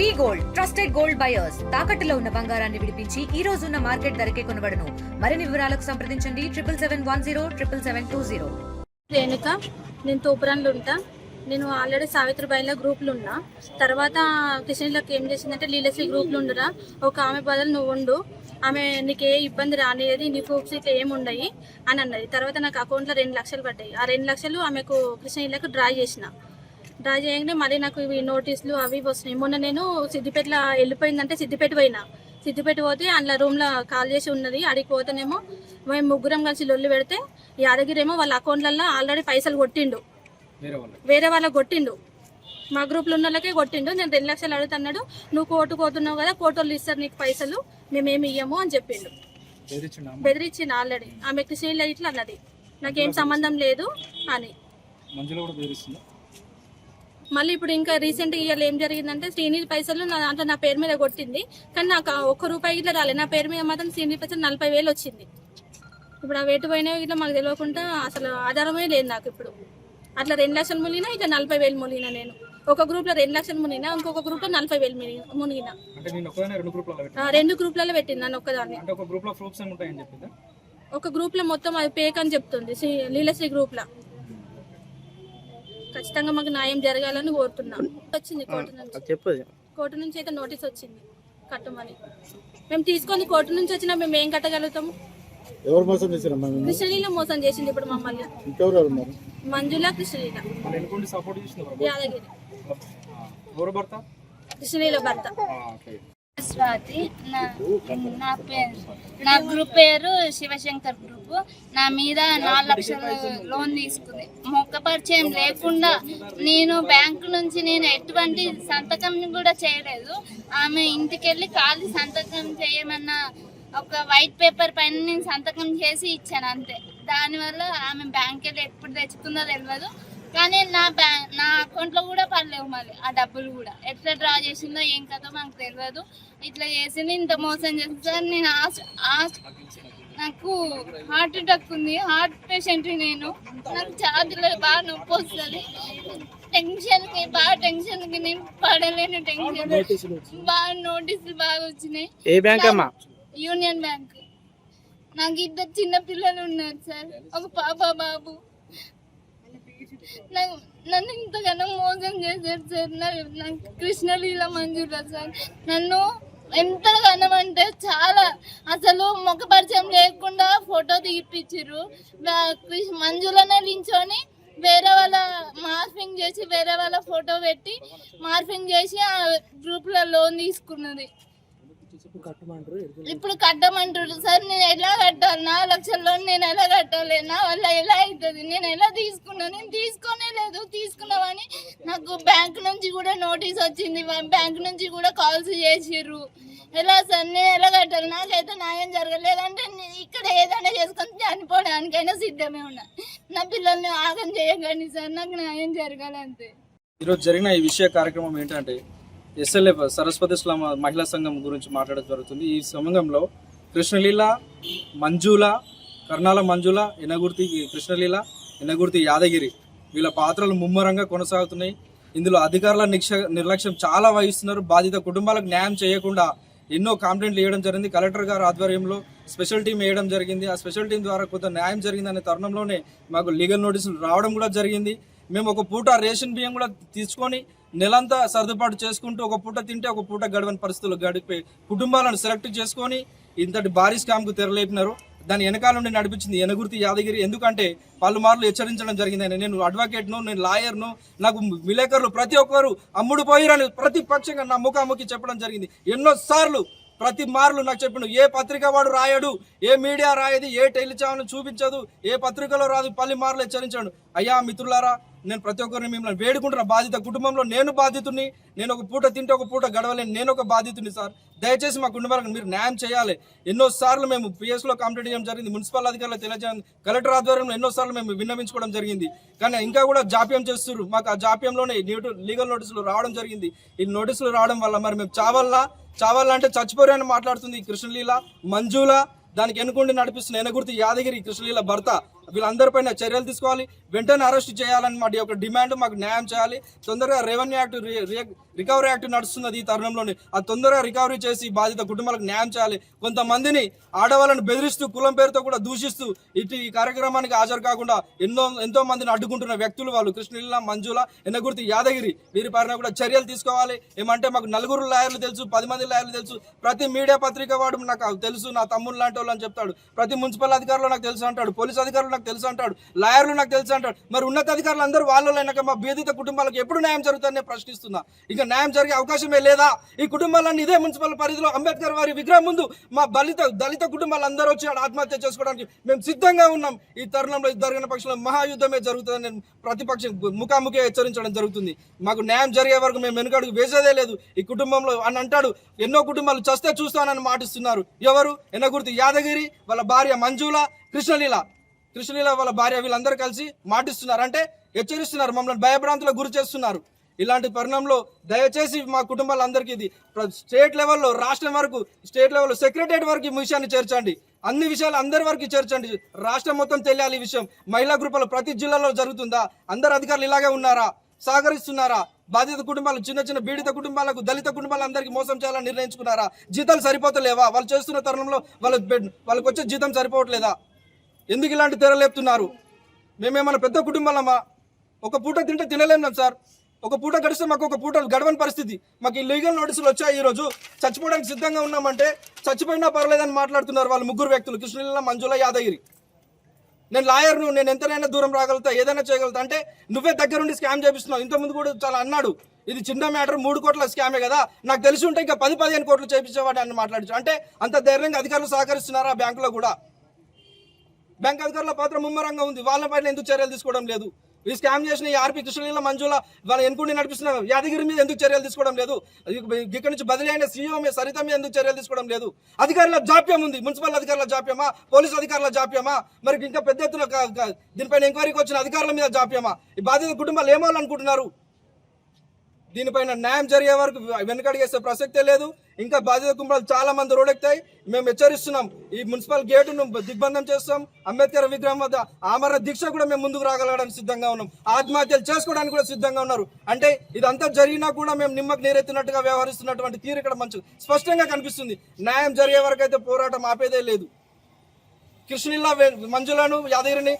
V gold trusted gold buyers తాకట్టులో ఉన్న బంగారాన్ని విడిపించి ఈ రోజు ఉన్న మార్కెట్ ధరకే కొనబడను. మరిన్ని వివరాలకు సంప్రదించండి. Triple seven one zero triple seven two zero. Renuka నేను తూపురాన్లో ఉంటా. నేను ఆల్రెడీ సావిత్రిబాయిలో గ్రూప్లో ఉన్నా. తర్వాత కిషన్లకు ఏం చేసిందంటే లీలశ్రీ గ్రూప్లో ఉండరా. ఒక ఆమె బదులు నువ్వు ఉండు. ఆమె నీకు ఏ ఇబ్బంది రానియది నీ ప్రూఫ్స్ ఇట్లా ఏమి ఉండయి అని అన్నది. తర్వాత నాకు అకౌంట్లో రెండు లక్షలు పడ్డాయి. ఆ రెండు లక్షలు ఆమెకు కృష్ణయ్యలకు డ్రా చేసిన. డ్రా చేయగానే మళ్ళీ నాకు ఇవి నోటీసులు అవి వస్తున్నాయి. మొన్న నేను సిద్దిపేటలో వెళ్ళిపోయిందంటే సిద్దిపేట పోయినా. సిద్దిపేట పోతే అందులో రూమ్లో కాల్ చేసి ఉన్నది అడిగి పోతేనేమో మేము ముగ్గురం కలిసి లొల్లి పెడితే యాదగిరి ఏమో వాళ్ళ అకౌంట్లలో ఆల్రెడీ పైసలు కొట్టిండు. వేరే వాళ్ళు? వేరే వాళ్ళకి కొట్టిండు. మా గ్రూప్లో ఉన్న వాళ్ళకే కొట్టిండు. నేను రెండు లక్షలు అడుగుతున్నాడు నువ్వు కోర్టు పోతున్నావు కదా కోర్టు ఇస్తారు నీకు పైసలు మేమేమి ఇయ్యము అని చెప్పిండు. బెదిరించిండు ఆల్రెడీ. ఆమె కృష్ణ ఇట్లా అన్నది. నాకేం సంబంధం లేదు అని. మంజులో కూడా బెదిరిస్తుందా? మళ్ళీ ఇప్పుడు ఇంకా రీసెంట్ ఇయర్ ఏం జరిగిందంటే శ్రీనిధి పైసలు నా దాంట్లో నా పేరు మీద కొట్టింది. కానీ నాకు ఒక్క రూపాయి ఇట్లా రాలేదు నా పేరు మీద మాత్రం శ్రీనిధి పైసలు నలభై వేలు వచ్చింది. ఇప్పుడు ఆ వేటు పోయినవి ఇట్లా మాకు తెలియకుండా అసలు ఆధారమే లేదు నాకు ఇప్పుడు. అట్లా రెండు లక్షలు మునిగినా ఇట్లా నలభై వేలు మునిగినా నేను. ఒక గ్రూప్లో రెండు లక్షలు మునిగినా ఇంకొక గ్రూప్లో నలభై వేలు మునిగి- మునిగినా. రెండు గ్రూప్లలో పెట్టింది నన్ను ఒక్కదాన్ని. ఒక గ్రూప్లో గ్రూప్లో మొత్తం అది పేక్ అని చెప్తుంది. శ్రీ లీలశ్రీ గ్రూప్లో. ఖచ్చితంగా మాకు న్యాయం జరగాలని కోరుతున్నాం. వచ్చింది కోర్టు నుంచి. కోర్టు నుంచి అయితే నోటీస్ వచ్చింది. కట్టమని. మేము తీసుకొని కోర్టు నుంచి వచ్చినా మేము ఏం కట్టగలుగుతాము ఎవరు మోసం కృష్ణలీల మోసం చేసింది ఇప్పుడు మమ్మల్ని. ఇంకెవరు మంజుల కృష్ణలీల. సపోర్ట్ యాదగిరి. కృష్ణలీల భర్త. స్వాతి నా నా పేరు నా గ్రూప్ పేరు శివశంకర్ గ్రూప్. నా మీద నాలుగు లక్షలు లోన్ తీసుకుంది. మొక్క పరిచయం లేకుండా నేను బ్యాంకు నుంచి నేను ఎటువంటి సంతకం కూడా చేయలేదు. ఆమె ఇంటికి వెళ్ళి ఖాళీ సంతకం చేయమన్న ఒక వైట్ పేపర్ పైన నేను సంతకం చేసి ఇచ్చాను అంతే. దానివల్ల ఆమె బ్యాంక్ వెళ్ళి ఎప్పుడు తెచ్చుకుందో తెలియదు కానీ నా బ్యాంక్ నా అకౌంట్లో కూడా పడలేవు మళ్ళీ. ఆ డబ్బులు కూడా. ఎట్లా డ్రా చేసిందో ఏం కథో మాకు తెలియదు ఇట్లా చేసింది ఇంత మోసం చేసింది. సార్ నేను నాకు హార్ట్ అటాక్ ఉంది. హార్ట్ పేషెంట్ నేను. నాకు ఛాతీలో బాగా నొప్పి వస్తుంది. టెన్షన్కి బాగా టెన్షన్కి నేను పడలేను టెన్షన్ బాగా నోటీసులు బాగా వచ్చినాయి. ఏ బ్యాంక్ అమ్మా? యూనియన్ బ్యాంక్ నాకు ఇద్దరు చిన్న పిల్లలు ఉన్నారు సార్. ఒక పాప బాబు. నాకు నన్ను ఇంతగానో మోసం చేశారు సార్ నా- నాకు కృష్ణలీల మంజుల సార్ నన్ను ఎంతగానో అంటే చాలా అసలు ముఖ పరిచయం లేకుండా ఫోటో తీపిచ్చిర్రు కృష్ణ- మంజులనే నించొని వేరే వాళ్ళ మార్ఫింగ్ చేసి వేరే వాళ్ళ ఫోటో పెట్టి మార్ఫింగ్ చేసి ఆ గ్రూప్లో లోన్ తీసుకున్నది ఇప్పుడు కట్టమంటారు సార్ నేను ఎలా కట్టాలి నా లక్షల్లో నేను ఎలా కట్టాలి నా వల్ల ఎలా అవుతుంది నేను ఎలా తీసుకున్నా? నేను తీసుకోనే లేదు తీసుకున్నామని నాకు బ్యాంక్ నుంచి కూడా నోటీస్ వచ్చింది. బ్యాంక్ నుంచి కూడా కాల్స్ చేసిర్రు. ఎలా సార్ నేను ఎలా కట్టాలి? నాకైతే న్యాయం జరగలేదంటే నేను ఇక్కడ ఏదైనా చేసుకొని చనిపోవడానికైనా సిద్ధమే ఉన్నా. నా పిల్లల్ని ఆగం చేయకండి సార్ నాకు న్యాయం జరగాలంతే. ఈరోజు జరిగిన ఈ విషయ కార్యక్రమం ఏంటంటే ఎస్ఎల్ఎఫ్ సరస్వతి ఇస్లాం మహిళా సంఘం గురించి మాట్లాడడం జరుగుతుంది. ఈ సంఘంలో కృష్ణలీల మంజుల కర్ణాల మంజుల ఎనగుర్తి కృష్ణలీల ఎనగుర్తి యాదగిరి వీళ్ళ పాత్రలు ముమ్మరంగా కొనసాగుతున్నాయి. ఇందులో అధికారుల నిక్ష నిర్లక్ష్యం చాలా వహిస్తున్నారు. బాధిత కుటుంబాలకు న్యాయం చేయకుండా ఎన్నో కంప్లైంట్లు వేయడం జరిగింది. కలెక్టర్ గారు ఆధ్వర్యంలో స్పెషల్ టీం వేయడం జరిగింది. ఆ స్పెషల్ టీం ద్వారా కొంత న్యాయం జరిగిందనే తరుణంలోనే మాకు లీగల్ నోటీసులు రావడం కూడా జరిగింది. మేము ఒక పూట రేషన్ బియ్యం కూడా తీసుకొని నెలంతా సర్దుబాటు చేసుకుంటూ ఒక పూట తింటే ఒక పూట గడవని పరిస్థితులు గడిపే కుటుంబాలను సెలెక్ట్ చేసుకొని ఇంతటి భారీ స్కామ్కు తెరలేపినారు. దాని వెనకాల నుండి నడిపించింది ఎనగుర్తి యాదగిరి. ఎందుకంటే పలుమార్లు హెచ్చరించడం జరిగిందని నేను అడ్వకేట్ను నేను లాయర్ను నాకు విలేకరులు ప్రతి ఒక్కరు అమ్ముడు పోయిరని ప్రతిపక్షంగా నా ముఖాముఖి చెప్పడం జరిగింది. ఎన్నోసార్లు ప్రతి మార్లు నాకు చెప్పిన ఏ పత్రిక వాడు రాయడు ఏ మీడియా రాయది ఏ టెలిచానల్ చూపించదు ఏ పత్రికలో రాదు పల్లి మార్లు హెచ్చరించాడు. అయ్యా మిత్రులారా నేను ప్రతి ఒక్కరిని మిమ్మల్ని వేడుకుంటున్న బాధిత కుటుంబంలో నేను బాధితుని నేను ఒక పూట తింటే ఒక పూట గడవలేను నేను ఒక బాధితుని సార్. దయచేసి మా కుటుంబాలకు మీరు న్యాయం చేయాలి. ఎన్నో సార్లు మేము పిఎస్లో కంప్లీట్ చేయడం జరిగింది మున్సిపల్ అధికారులు తెలియజేయడం కలెక్టర్ ఆధ్వర్యంలో ఎన్నో సార్లు మేము విన్నవించుకోవడం జరిగింది. కానీ ఇంకా కూడా జాప్యం చేస్తున్నారు. మాకు ఆ జాప్యంలోనే లీగల్ నోటీసులు రావడం జరిగింది. ఈ నోటీసులు రావడం వల్ల మరి మేము చావల్లా చావాలంటే చచ్చిపోరు అని మాట్లాడుతుంది కృష్ణలీల మంజుల దానికి ఎన్నుకుండి నడిపిస్తున్న ఎనగుర్తి యాదగిరి కృష్ణలీల భర్త వీళ్ళందరిపైన చర్యలు తీసుకోవాలి. వెంటనే అరెస్ట్ చేయాలని మా యొక్క డిమాండ్ మాకు న్యాయం చేయాలి. తొందరగా revenue act re- recovery act నడుస్తున్నది ఈ తరుణంలోనే. అది తొందరగా రికవరీ చేసి బాధిత కుటుంబాలకు న్యాయం చేయాలి. కొంతమందిని ఆడవాళ్ళని బెదిరిస్తూ కులం పేరుతో కూడా దూషిస్తూ ఇటు ఈ కార్యక్రమానికి హాజరు కాకుండా ఎన్నో ఎంతో మందిని అడ్డుకుంటున్న వ్యక్తులు వాళ్ళు కృష్ణలీల మంజుల ఎన్నగుర్తి యాదగిరి వీరి పైన కూడా చర్యలు తీసుకోవాలి. ఏమంటే మాకు నలుగురు లాయర్లు తెలుసు పది మంది లాయర్లు తెలుసు. ప్రతి మీడియా పత్రిక వాడు నాకు తెలుసు నా తమ్ముడు లాంటి వాళ్ళు అని చెప్తాడు. ప్రతి మున్సిపల్ అధికారులు నాకు తెలుసు అంటాడు. పోలీస్ అధికారులు నాకు తెలుసు అంటాడు. లాయర్లు నాకు తెలుసు అంటాడు. మరి ఉన్నత అధికారులు అందరూ వాళ్ళైనాక మా బేదిత కుటుంబాలకు ఎప్పుడు న్యాయం జరుగుతుందని ప్రశ్నిస్తున్నా. ఇంకా న్యాయం జరిగే అవకాశమే లేదా? ఈ కుటుంబాలన్నీ ఇదే మున్సిపల్ పరిధిలో అంబేద్కర్ వారి విగ్రహం ముందు మా బలిత దళిత కుటుంబాలు అందరూ వచ్చి ఆడ ఆత్మహత్య చేసుకోవడానికి మేము సిద్ధంగా ఉన్నాం. ఈ తరుణంలో ఇది జరిగిన పక్షంలో మహాయుద్ధమే జరుగుతుందని నేను ప్రతిపక్షం ముఖాముఖి హెచ్చరించడం జరుగుతుంది. మాకు న్యాయం జరిగే వరకు మేము వెనుకడుగు వేసేదే లేదు. ఈ కుటుంబంలో అని అంటాడు ఎన్నో కుటుంబాలు చస్తే చూస్తానని మాటిస్తున్నారు. ఎవరు? ఎన్నగుర్తి యాదగిరి వాళ్ళ భార్య మంజుల కృష్ణలీల. కృష్ణలీల వాళ్ళ భార్య వీళ్ళందరూ కలిసి మాటిస్తున్నారు. అంటే హెచ్చరిస్తున్నారు. మమ్మల్ని భయభ్రాంతులకు గురి చేస్తున్నారు. ఇలాంటి పరిణామంలో దయచేసి మా కుటుంబాలందరికీ ఇది స్టేట్ లెవెల్లో రాష్ట్రం వరకు స్టేట్ లెవెల్లో సెక్రటరియట్ వరకు ఈ విషయాన్ని చేర్చండి. అన్ని విషయాలు అందరి వరకు చేర్చండి. రాష్ట్రం మొత్తం తెలియాలి ఈ విషయం. మహిళా గ్రూపులు ప్రతి జిల్లాలో జరుగుతుందా? అందరు అధికారులు ఇలాగే ఉన్నారా? సహకరిస్తున్నారా? బాధిత కుటుంబాలు చిన్న చిన్న బీడిత కుటుంబాలకు దళిత కుటుంబాలందరికీ మోసం చేయాలని నిర్ణయించుకున్నారా? జీతాలు సరిపోతలేవా? వాళ్ళు చేస్తున్న తరుణంలో వాళ్ళ వాళ్ళకి వచ్చే జీతం సరిపోవట్లేదా? ఎందుకు ఇలాంటి తెరలేపుతున్నారు మేమేమన్నా పెద్ద కుటుంబాలమ్మా ఒక పూట తింటే తినలేము సార్. ఒక పూట గడిస్తే మాకు ఒక పూట గడవని పరిస్థితి. మాకు ఈ లీగల్ నోటీసులు వచ్చాయి ఈరోజు చచ్చిపోవడానికి సిద్ధంగా ఉన్నామంటే చచ్చిపోయినా పర్లేదని మాట్లాడుతున్నారు వాళ్ళు ముగ్గురు వ్యక్తులు. కృష్ణలీల మంజుల యాదగిరి. నేను లాయర్ను నేను ఎంతనైనా దూరం రాగలుగుతా ఏదైనా చేయగలుగుతా. అంటే నువ్వే దగ్గరుండి స్కామ్ చేపిస్తున్నావు. ఇంతకుముందు కూడా చాలా అన్నాడు. ఇది చిన్న మ్యాటర్ మూడు కోట్ల స్కామే కదా. నాకు తెలిసి ఉంటే ఇంకా పది పదిహేను కోట్లు చేపించేవాడు అని మాట్లాడచ్చు అంటే అంత ధైర్యంగా అధికారులు సహకరిస్తున్నారా బ్యాంకులో కూడా? బ్యాంక్ అధికారుల పాత్ర ముమ్మరంగా ఉంది. వాళ్ళ పైన ఎందుకు చర్యలు తీసుకోవడం లేదు? ఈ స్కామ్ చేసిన ఈ ఆర్పి కృష్ణలీల మంజుల వాళ్ళ ఎన్నుకుండి నడిపిస్తున్న యాదగిరి మీద ఎందుకు చర్యలు తీసుకోవడం లేదు? ఇక్కడ నుంచి బదిలీ అయిన సీఓ మీద సరిత మీద ఎందుకు చర్యలు తీసుకోవడం లేదు? అధికారుల జాప్యం ఉంది. మున్సిపల్ అధికారుల జాప్యమా? పోలీసు అధికారుల జాప్యమా? మరి ఇంకా పెద్ద ఎత్తున దీనిపైన ఎంక్వైరీకి వచ్చిన అధికారుల మీద జాప్యమా? ఈ బాధిత కుటుంబాలు ఏమాలనుకుంటున్నారు దీనిపైన న్యాయం జరిగే వరకు వెనుకడిగేసే ప్రసక్తే లేదు. ఇంకా బాధిత కుటుంబాలు చాలా మంది రోడెక్తాయి మేము హెచ్చరిస్తున్నాం. ఈ మున్సిపల్ గేటును దిగ్బంధం చేస్తాం. అంబేద్కర్ విగ్రహం వద్ద ఆమరణ దీక్ష కూడా మేము ముందుకు రాగలగడానికి సిద్ధంగా ఉన్నాం. ఆత్మహత్యలు చేసుకోవడానికి కూడా సిద్ధంగా ఉన్నారు. అంటే ఇదంతా జరిగినా కూడా మేము నిమ్మకు నీరెత్తినట్టుగా వ్యవహరిస్తున్నటువంటి తీరు ఇక్కడ మంచి స్పష్టంగా కనిపిస్తుంది. న్యాయం జరిగే వరకు అయితే పోరాటం ఆపేదే లేదు. కృష్ణిల్లా మంజులను యాదగిరిని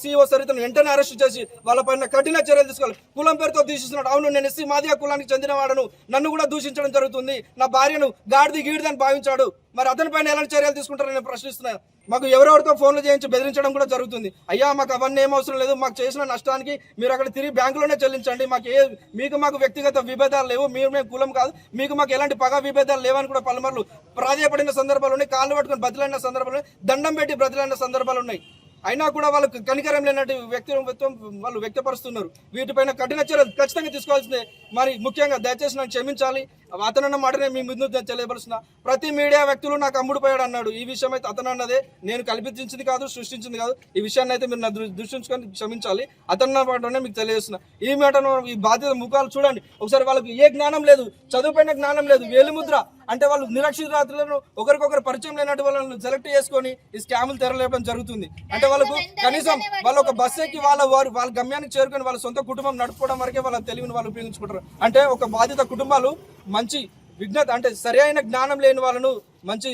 సిఓ సరితను వెంటనే అరెస్ట్ చేసి వాళ్ళపైన కఠిన చర్యలు తీసుకోవాలి. కులం పేరుతో దూషిస్తున్నాడు. అవును నేను ఎస్సీ మాదిగా కులానికి చెందినవాడను. నన్ను కూడా దూషించడం జరుగుతుంది. నా భార్యను గాడిది గీడిదని భావించాడు. మరి అతనిపైన ఎలాంటి చర్యలు తీసుకుంటారని నేను ప్రశ్నిస్తున్నాను మాకు ఎవరెవరితో ఫోన్లు చేయించి బెదిరించడం కూడా జరుగుతుంది. అయ్యా మాకు అవన్నీ ఏం అవసరం లేదు. మాకు చేసిన నష్టానికి మీరు అక్కడ తిరిగి బ్యాంకులోనే చెల్లించండి. మాకు ఏ మీకు మాకు వ్యక్తిగత విభేదాలు లేవు. మీరు మేము కులం కాదు. మీకు మాకు ఎలాంటి పగ విభేదాలు లేవని కూడా పలుమార్లు ప్రాధాయపడిన సందర్భాలు కాళ్ళు పట్టుకుని బదిలైన సందర్భాలు దండం పెట్టి బ్రతిలైన సందర్భాలు ఉన్నాయి. అయినా కూడా వాళ్ళకు కనికరం లేనట్టు వ్యక్తిత్వం వాళ్ళు వ్యక్తపరుస్తున్నారు. వీటిపైన కఠిన చర్యలు ఖచ్చితంగా తీసుకోవాల్సిందే. మరి ముఖ్యంగా దయచేసి నన్ను క్షమించాలి. అతనన్న మాటనే మీ ముందు తెలియపరుస్తున్నా. ప్రతి మీడియా వ్యక్తులు నాకు అమ్ముడుపోయాడు అన్నాడు. ఈ విషయం అయితే అతను అన్నదే. నేను కల్పించింది కాదు సృష్టించింది కాదు. ఈ విషయాన్ని అయితే మీరు నా దృష్టించుకొని క్షమించాలి. అతన్న మాటనే మీకు తెలియజేస్తున్నా. ఈ మాటను ఈ బాధ్యత ముఖాలు చూడండి. ఒకసారి వాళ్ళకి ఏ జ్ఞానం లేదు చదువుపైన జ్ఞానం లేదు వేలిముద్ర అంటే వాళ్ళు నిరక్షరాతులను ఒకరికొకరు పరిచయం లేనట్టు వాళ్ళని సెలెక్ట్ చేసుకొని ఈ స్కాములు తెరలేపడం జరుగుతుంది. అంటే వాళ్ళకు కనీసం వాళ్ళు ఒక బస్ ఎక్కి వాళ్ళ వారు వాళ్ళ గమ్యానికి చేరుకొని వాళ్ళ సొంత కుటుంబం నడుపుకోవడం వరకే వాళ్ళ తెలివిని వాళ్ళు ఉపయోగించుకుంటారు. అంటే ఒక బాధిత కుటుంబాలు మంచి విజ్ఞత అంటే సరైన జ్ఞానం లేని వాళ్ళను మంచి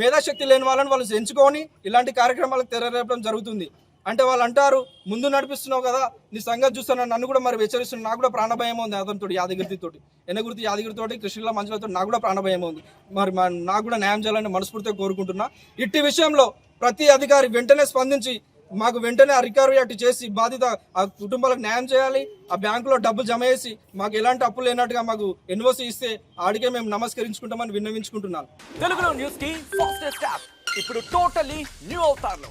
మేధాశక్తి లేని వాళ్ళని వాళ్ళు ఎంచుకొని ఇలాంటి కార్యక్రమాలకు తెరలేపడం జరుగుతుంది. అంటే వాళ్ళు అంటారు ముందు నడిపిస్తున్నావు కదా నీ సంగతి చూస్తాను నన్ను కూడా మరి హెచ్చరిస్తున్నాను నాకు కూడా ప్రాణభయం ఉంది అతనితో యాదగిరితోటి ఎనగుర్తి యాదగిరి కృష్ణుల మంచులతో నాకు కూడా ప్రాణభయం ఉంది. మరి నాకు కూడా న్యాయం చేయాలని మనస్ఫూర్తిగా కోరుకుంటున్నా. ఇట్టి విషయంలో ప్రతి అధికారి వెంటనే స్పందించి మాకు వెంటనే ఆ రికవరీ అటు చేసి బాధిత ఆ కుటుంబాలకు న్యాయం చేయాలి ఆ బ్యాంకులో డబ్బు జమ చేసి మాకు ఎలాంటి అప్పులు లేనట్టుగా మాకు ఎన్ఓసి ఇస్తే ఆడికే మేము నమస్కరించుకుంటామని విన్నవించుకుంటున్నాను. తెలుగులో న్యూస్కి ఫాస్టెస్ట్ యాప్. ఇప్పుడు టోటలీ న్యూ అవుతారు